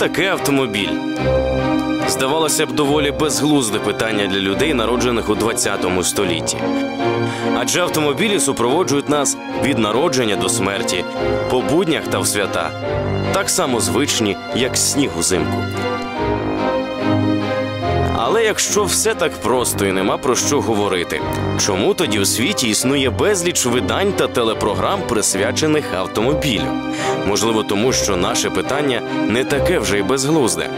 Таке автомобіль? Здавалося б, доволі безглузде питання для людей, народжених у 20 столітті. Адже автомобілі супроводжують нас від народження до смерті, по буднях та в свята, так само звичні, як сніг узимку. Якщо все так просто і нема про що говорити, чому тоді у світі існує безліч видань та телепрограм, присвячених автомобілю? Можливо, тому що наше питання не таке вже й безглузде.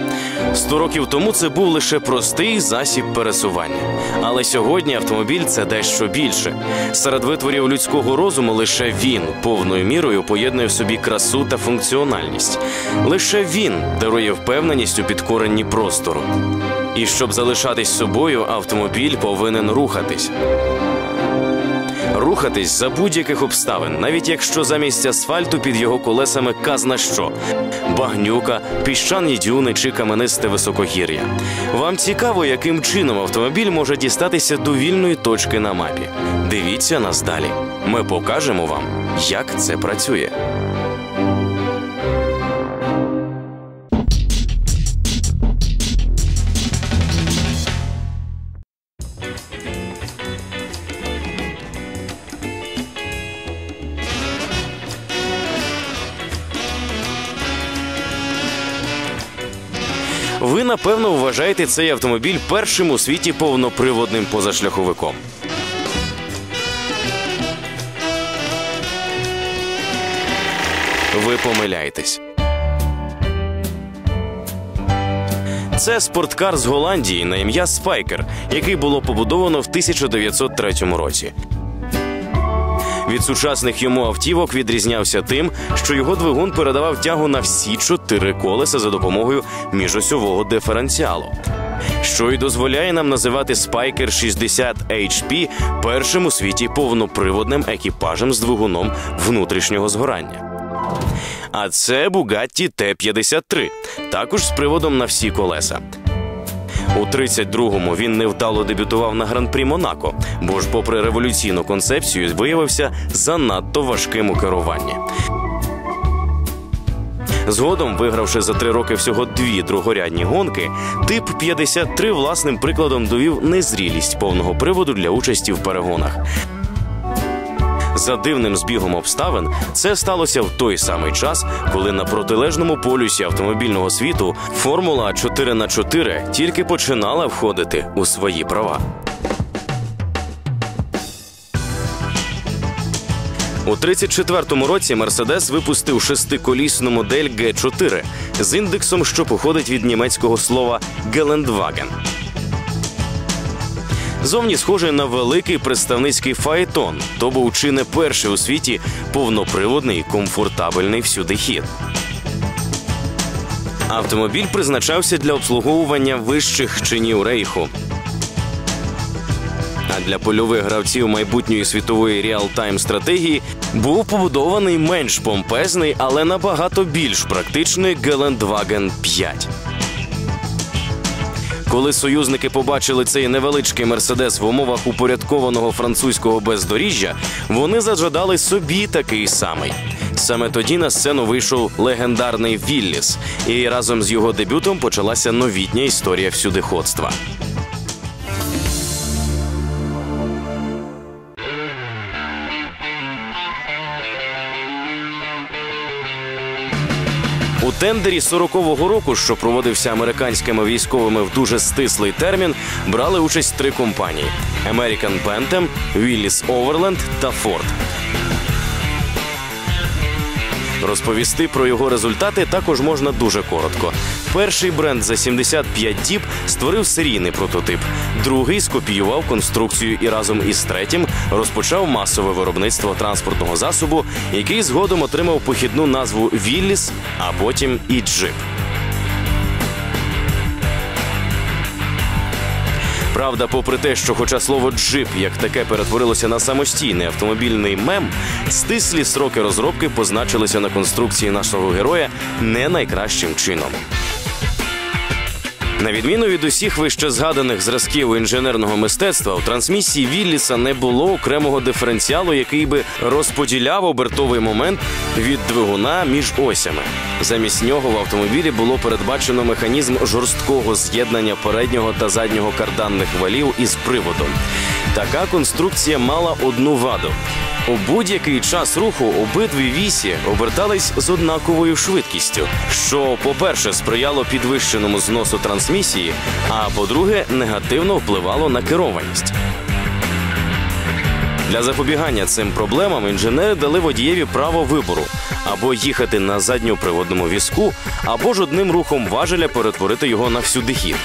Сто років тому це був лише простий засіб пересування. Але сьогодні автомобіль це дещо більше. Серед витворів людського розуму лише він повною мірою поєднує в собі красу та функціональність. Лише він дарує впевненість у підкоренні простору. І щоб залишатись собою, автомобіль повинен рухатись. Рухатись за будь-яких обставин, навіть якщо замість асфальту під його колесами казна що багнюка, піщані дюни чи каменисте високогір'я. Вам цікаво, яким чином автомобіль може дістатися до вільної точки на мапі. Дивіться нас далі. Ми покажемо вам, як це працює. Напевно вважаєте цей автомобіль першим у світі повноприводним позашляховиком. Ви помиляєтесь. Це спорткар з Голландії на ім'я Спайкер, який було побудовано в 1903 році. Від сучасних йому автівок відрізнявся тим, що його двигун передавав тягу на всі чотири колеса за допомогою міжосьового диференціалу. Що й дозволяє нам називати Spiker 60 HP першим у світі повноприводним екіпажем з двигуном внутрішнього згорання. А це Bugatti T53, також з приводом на всі колеса. У 32-му він невдало дебютував на гран-прі Монако, бо ж, попри революційну концепцію, виявився занадто важким у керуванні. Згодом, вигравши за три роки всього дві другорядні гонки, тип 53 власним прикладом довів незрілість повного приводу для участі в перегонах. За дивним збігом обставин це сталося в той самий час, коли на протилежному полюсі автомобільного світу Формула 4 на 4 тільки починала входити у свої права. У 34-му році Мерседес випустив шестиколісну модель Г4 з індексом, що походить від німецького слова Гелендваген. Зовні схожий на великий представницький фаетон, то був чи не перший у світі повноприводний комфортабельний всюди хід. Автомобіль призначався для обслуговування вищих чинів рейху. А для польових гравців майбутньої світової реал-тайм стратегії був побудований менш помпезний, але набагато більш практичний Гелендваген 5. Коли союзники побачили цей невеличкий мерседес в умовах упорядкованого французького бездоріжжя, вони зажадали собі такий самий. Саме тоді на сцену вийшов легендарний Вілліс, і разом з його дебютом почалася новітня історія всюдиходства. Тендері 40-го року, що проводився американськими військовими в дуже стислий термін, брали участь три компанії: American Bantam, Willis Overland та Ford. Розповісти про його результати також можна дуже коротко. Перший бренд за 75 діб створив серійний прототип, другий скопіював конструкцію і разом із третім розпочав масове виробництво транспортного засобу, який згодом отримав похідну назву Вілліс, а потім і Джип. Правда, попри те, що, хоча слово джип як таке перетворилося на самостійний автомобільний мем, стислі сроки розробки позначилися на конструкції нашого героя не найкращим чином. На відміну від усіх вище згаданих зразків інженерного мистецтва, у трансмісії Вілліса не було окремого диференціалу, який би розподіляв обертовий момент від двигуна між осями. Замість нього в автомобілі було передбачено механізм жорсткого з'єднання переднього та заднього карданних валів із приводом. Така конструкція мала одну ваду. У будь-який час руху обидві вісі обертались з однаковою швидкістю, що, по-перше, сприяло підвищеному зносу трансмісії, а по-друге, негативно впливало на керованість. Для запобігання цим проблемам інженери дали водієві право вибору або їхати на задньоприводному візку, або ж одним рухом важеля перетворити його на всюди хід.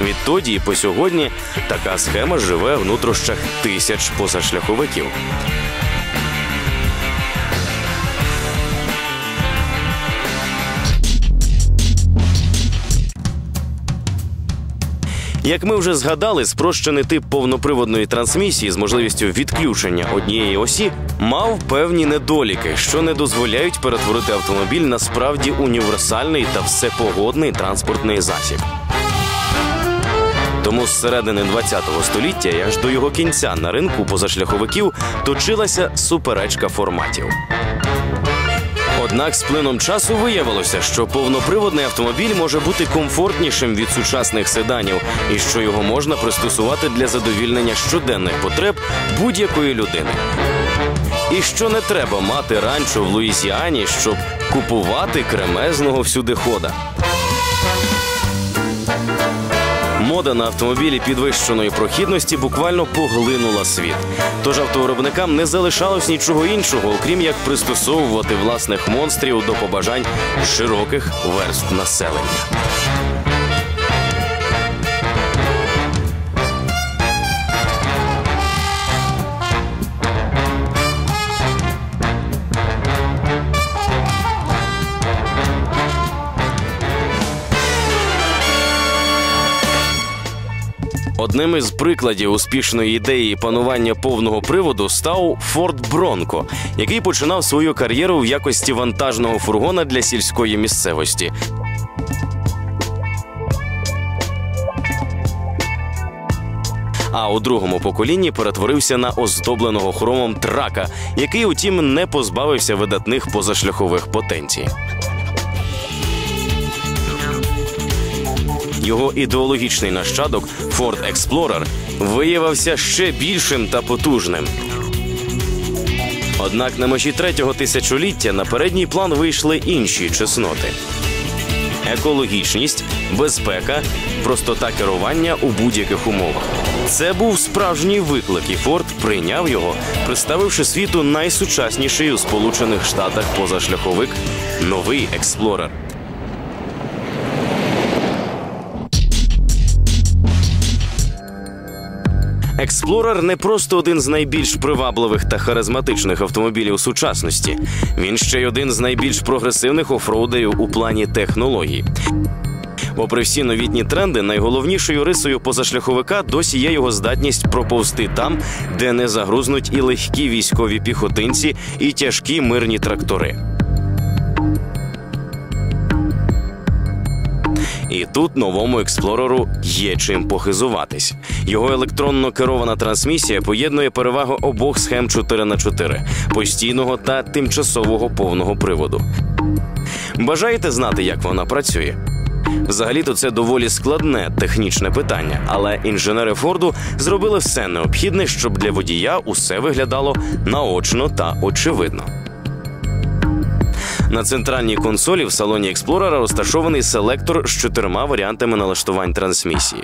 Відтоді і по сьогодні така схема живе в нутрощах тисяч позашляховиків. Як ми вже згадали, спрощений тип повноприводної трансмісії з можливістю відключення однієї осі мав певні недоліки, що не дозволяють перетворити автомобіль на справді універсальний та всепогодний транспортний засіб. Тому з середини ХХ століття і аж до його кінця на ринку позашляховиків точилася суперечка форматів. Однак з плином часу виявилося, що повноприводний автомобіль може бути комфортнішим від сучасних седанів, і що його можна пристосувати для задовільнення щоденних потреб будь-якої людини. І що не треба мати ранчо в Луїсіані, щоб купувати кремезного всюдихода. Мода на автомобілі підвищеної прохідності буквально поглинула світ. Тож автовиробникам не залишалось нічого іншого, окрім як пристосовувати власних монстрів до побажань широких верств населення. Одним із прикладів успішної ідеї панування повного приводу став Форд Бронко, який починав свою кар'єру в якості вантажного фургона для сільської місцевості. А у другому поколінні перетворився на оздобленого хромом трака, який, утім, не позбавився видатних позашляхових потенцій. Його ідеологічний нащадок Ford Explorer виявився ще більшим та потужним. Однак на межі третього тисячоліття на передній план вийшли інші чесноти: екологічність, безпека, простота керування у будь-яких умовах. Це був справжній виклик, і Форд прийняв його, представивши світу найсучасніший у Сполучених Штатах позашляховик новий Експлорер. Експлорер не просто один з найбільш привабливих та харизматичних автомобілів сучасності. Він ще й один з найбільш прогресивних офроудерів у плані технологій. Попри всі новітні тренди, найголовнішою рисою позашляховика досі є його здатність проповзти там, де не загрузнуть і легкі військові піхотинці, і тяжкі мирні трактори. І тут новому експлореру є чим похизуватись. Його електронно керована трансмісія поєднує перевагу обох схем 4 на 4 постійного та тимчасового повного приводу. Бажаєте знати, як вона працює? Взагалі-то це доволі складне технічне питання, але інженери Форду зробили все необхідне, щоб для водія усе виглядало наочно та очевидно. На центральній консолі в салоні експлорера розташований селектор з чотирма варіантами налаштувань трансмісії.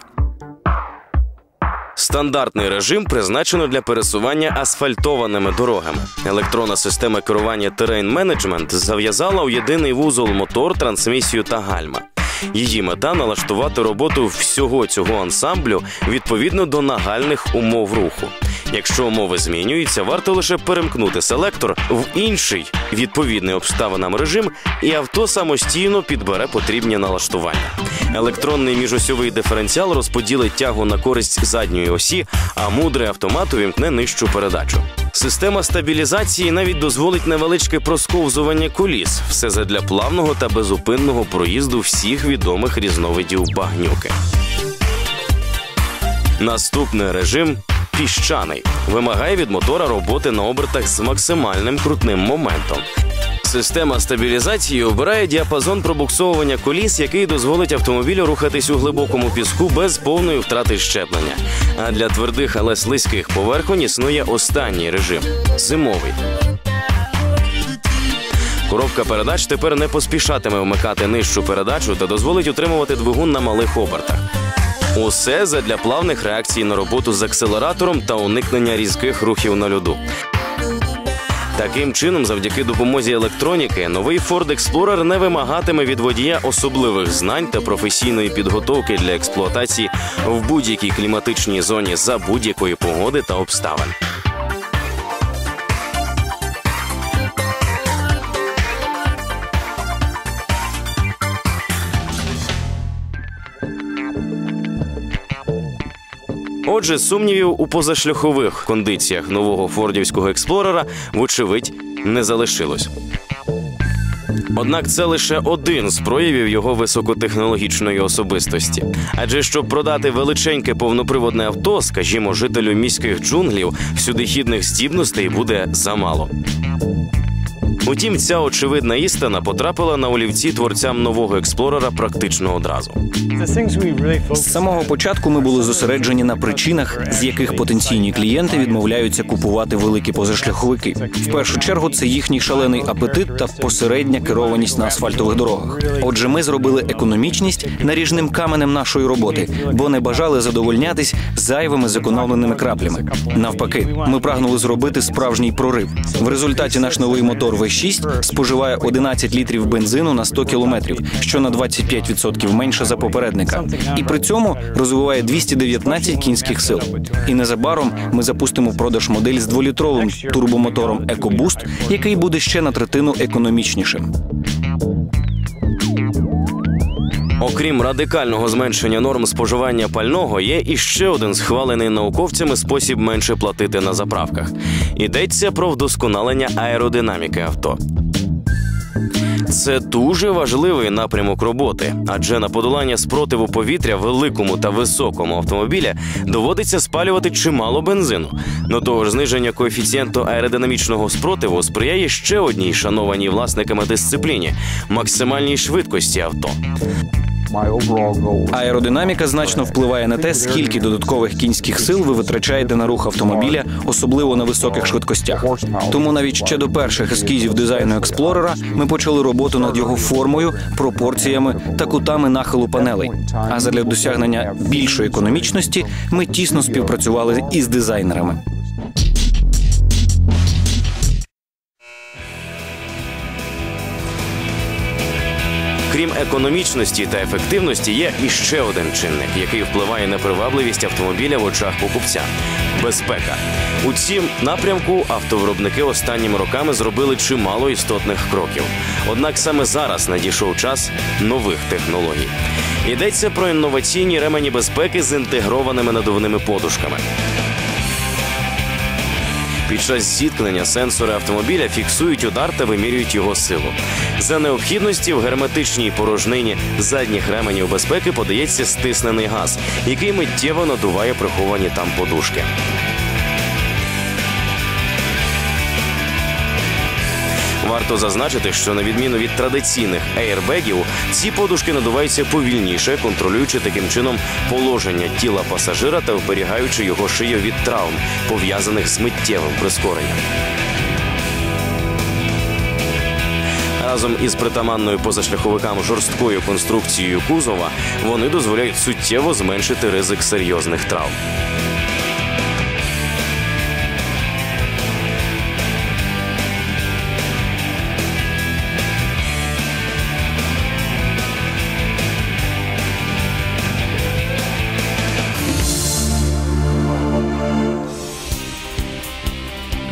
Стандартний режим призначено для пересування асфальтованими дорогами. Електронна система керування Terrain Management зав'язала у єдиний вузол мотор, трансмісію та гальма. Її мета налаштувати роботу всього цього ансамблю відповідно до нагальних умов руху. Якщо умови змінюються, варто лише перемкнути селектор в інший відповідний обставинам режим, і авто самостійно підбере потрібні налаштування. Електронний міжосьовий диференціал розподілить тягу на користь задньої осі, а мудрий автомат увімкне нижчу передачу. Система стабілізації навіть дозволить невеличке просковзування коліс, все задля плавного та безупинного проїзду всіх відомих різновидів багнюки. Наступний режим піщаний вимагає від мотора роботи на обертах з максимальним крутним моментом. Система стабілізації обирає діапазон пробуксовування коліс, який дозволить автомобілю рухатись у глибокому піску без повної втрати щеплення. А для твердих, але слизьких поверхонь існує останній режим зимовий. Коробка передач тепер не поспішатиме вмикати нижчу передачу та дозволить утримувати двигун на малих обертах. Усе задля плавних реакцій на роботу з акселератором та уникнення різких рухів на льоду. Таким чином, завдяки допомозі електроніки, новий Ford Explorer не вимагатиме від водія особливих знань та професійної підготовки для експлуатації в будь-якій кліматичній зоні за будь-якої погоди та обставин. Отже, сумнівів у позашляхових кондиціях нового фордівського експлорера, вочевидь, не залишилось. Однак це лише один з проявів його високотехнологічної особистості. Адже щоб продати величеньке повноприводне авто, скажімо, жителю міських джунглів, всюдихідних здібностей буде замало. Утім, ця очевидна істина потрапила на олівці творцям нового експлорера практично одразу. З самого початку ми були зосереджені на причинах, з яких потенційні клієнти відмовляються купувати великі позашляховики. В першу чергу це їхній шалений апетит та посередня керованість на асфальтових дорогах. Отже, ми зробили економічність наріжним каменем нашої роботи, бо не бажали задовольнятись зайвими зекономленими краплями. Навпаки, ми прагнули зробити справжній прорив. В результаті наш новий мотор V6 споживає 11 літрів бензину на 100 кілометрів, що на 25% менше за попередника, і при цьому розвиває 219 кінських сил. І незабаром ми запустимо продаж модель з дволітровим турбомотором EcoBoost, який буде ще на третину економічнішим. Окрім радикального зменшення норм споживання пального, є іще один схвалений науковцями спосіб менше платити на заправках. Йдеться про вдосконалення аеродинаміки авто. Це дуже важливий напрямок роботи, адже на подолання спротиву повітря великому та високому автомобіля доводиться спалювати чимало бензину. До того ж, зниження коефіцієнту аеродинамічного спротиву сприяє ще одній шанованій власниками дисципліні максимальній швидкості авто. Аеродинаміка значно впливає на те, скільки додаткових кінських сил ви витрачаєте на рух автомобіля, особливо на високих швидкостях. Тому навіть ще до перших ескізів дизайну експлорера ми почали роботу над його формою, пропорціями та кутами нахилу панелей. А задля досягнення більшої економічності ми тісно співпрацювали із дизайнерами. Крім економічності та ефективності, є іще один чинник, який впливає на привабливість автомобіля в очах покупця безпека. У цім напрямку автовиробники останніми роками зробили чимало істотних кроків. Однак саме зараз надійшов час нових технологій. Йдеться про інноваційні ремені безпеки з інтегрованими надувними подушками. Під час зіткнення сенсори автомобіля фіксують удар та вимірюють його силу. За необхідності в герметичній порожнині задніх ременів безпеки подається стиснений газ, який миттєво надуває приховані там подушки. Варто зазначити, що на відміну від традиційних ейрбегів, ці подушки надуваються повільніше, контролюючи таким чином положення тіла пасажира та вберігаючи його шию від травм, пов'язаних з миттєвим прискоренням. Разом із притаманною позашляховикам жорсткою конструкцією кузова вони дозволяють суттєво зменшити ризик серйозних травм.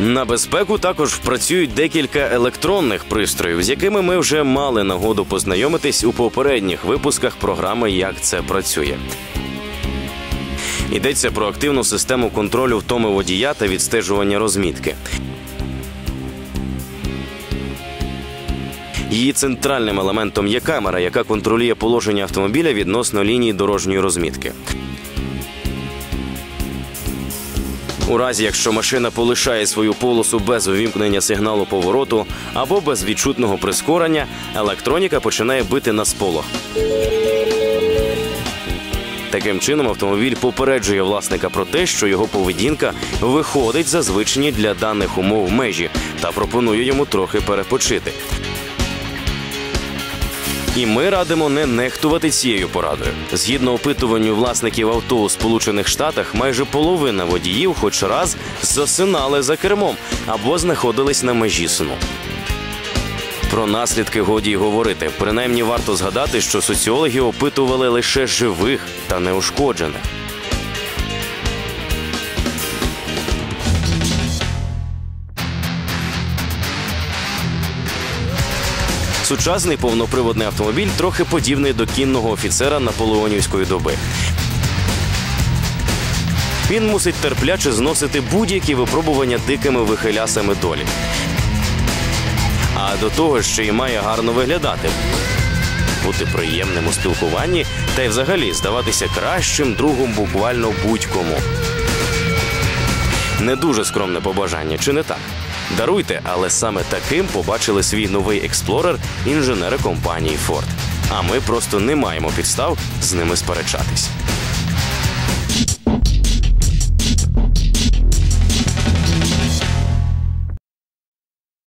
На безпеку також працюють декілька електронних пристроїв, з якими ми вже мали нагоду познайомитись у попередніх випусках програми Як це працює. Йдеться про активну систему контролю втоми водія та відстежування розмітки. Її центральним елементом є камера, яка контролює положення автомобіля відносно лінії дорожньої розмітки. У разі, якщо машина полишає свою полосу без увімкнення сигналу повороту або без відчутного прискорення, електроніка починає бити на сполох. Таким чином, автомобіль попереджує власника про те, що його поведінка виходить за звичні для даних умов межі та пропонує йому трохи перепочити. І ми радимо не нехтувати цією порадою. Згідно опитуванню власників авто у Сполучених Штатах, майже половина водіїв хоч раз засинали за кермом або знаходились на межі сну. Про наслідки годі й говорити. Принаймні варто згадати, що соціологи опитували лише живих та неушкоджених. Сучасний повноприводний автомобіль трохи подібний до кінного офіцера наполеонівської доби. Він мусить терпляче зносити будь-які випробування дикими вихилясами долі. А до того ще й має гарно виглядати, бути приємним у спілкуванні та й взагалі здаватися кращим другом буквально будь-кому. Не дуже скромне побажання, чи не так? Даруйте, але саме таким побачили свій новий експлорер інженери компанії Ford. А ми просто не маємо підстав з ними сперечатись.